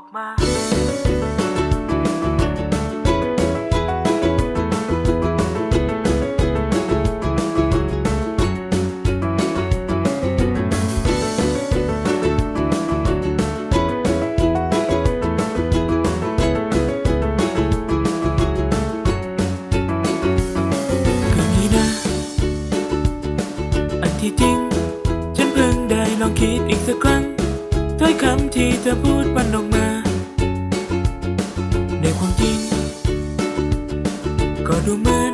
อกมาคืองี้นะอันที่จริง ฉันเพิ่งได้ลองคิดอีกสักครั้งถ้อยคำที่เธอพูดมันออกม ความจริง ก็ดูเหมือน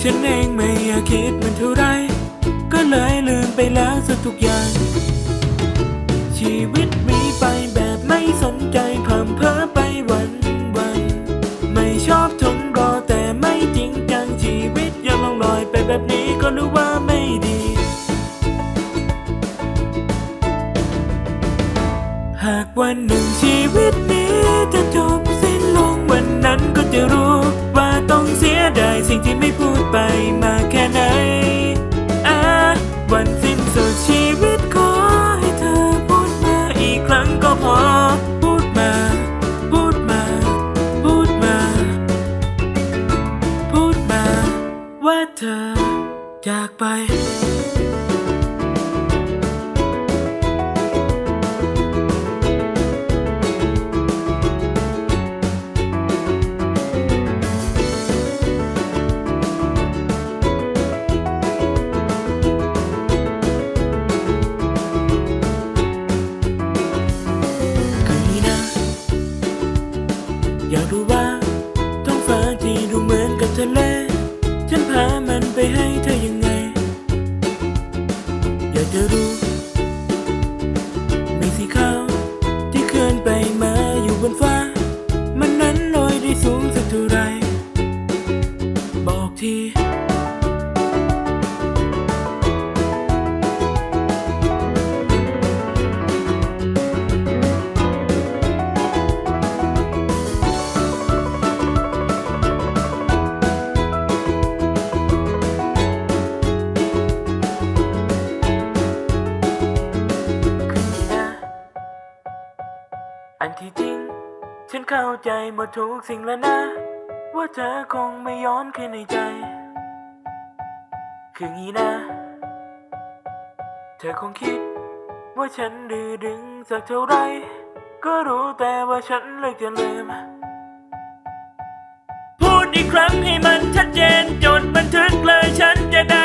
ฉันเองไม่อยากคิดมันเท่าไร ก็เลยลืมไปแล้วสักทุกอย่าง ชีวิตมีไปแบบไม่สนใจพร่ำเพ้อไปวันวัน ไม่ชอบทนรอแต่ไม่จริงจังชีวิตยังลองลอยไปแบบนี้ก็รู้ว่าไม่ดี หากวันหนึ่งชีวิตนี้จะจบ วันนั้นก็จะรู้ว่าต้องเสียดายสิ่งที่ไม่พูดไปมาแค่ไหนอ่าวันสิ้นสุดชีวิตขอให้เธอพูดมาอีกครั้งก็พอ พูดมา พูดมา พูดมา พูดมา ว่าเธอจากไป อันที่จริง ฉันเข้าใจหมดทุกสิ่งแล้วนะ ว่าเธอคงไม่ย้อนคืนในใจ คืองี้นะ เธอคงคิด ว่าฉันดื้อดึงสักเท่าไร ก็รู้แต่ว่าฉันเลือกจะลืม พูดอีกครั้งให้มันชัดเจนจดบันทึกเลยฉันจะได้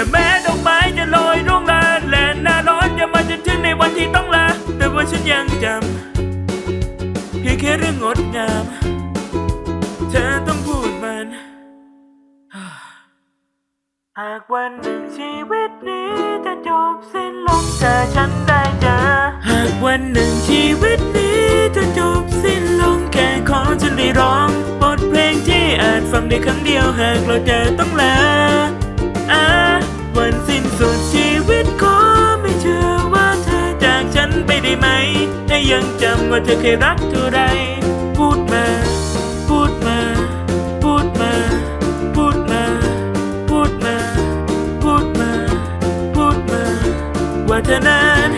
และแม้ดอกไม้จะโรยร่วงลาและหน้าร้อนจะมาจนถึงในวันที่ต้องลา แต่ว่าฉันยังจำเพียงแค่เรื่องงดงาม เธอต้องพูดมัน หากวันหนึ่งชีวิตนี้จะจบสิ้นลงแต่ฉันได้เจอ หากวันหนึ่งชีวิตนี้จะจบสิ้นลงแค่ขอฉันได้ร้องบทเพลงที่อาจฟังได้ครั้งเดียวหากเราจะต้องลาอ่า สิ้นชีวิตขอไม่เชื่อว่าเธอจากฉันไปได้ไหมถ้ายังจำว่าเธอเคยรักเท่าใดพูดมา พูดมา พูดมา พูดมา พูดมา พูดมา พูดมา ว่าเธอนั้น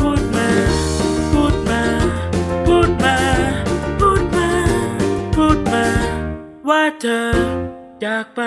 พูดมา พูดมา พูดมา พูดมา พูดมา ว่าเธอจากไป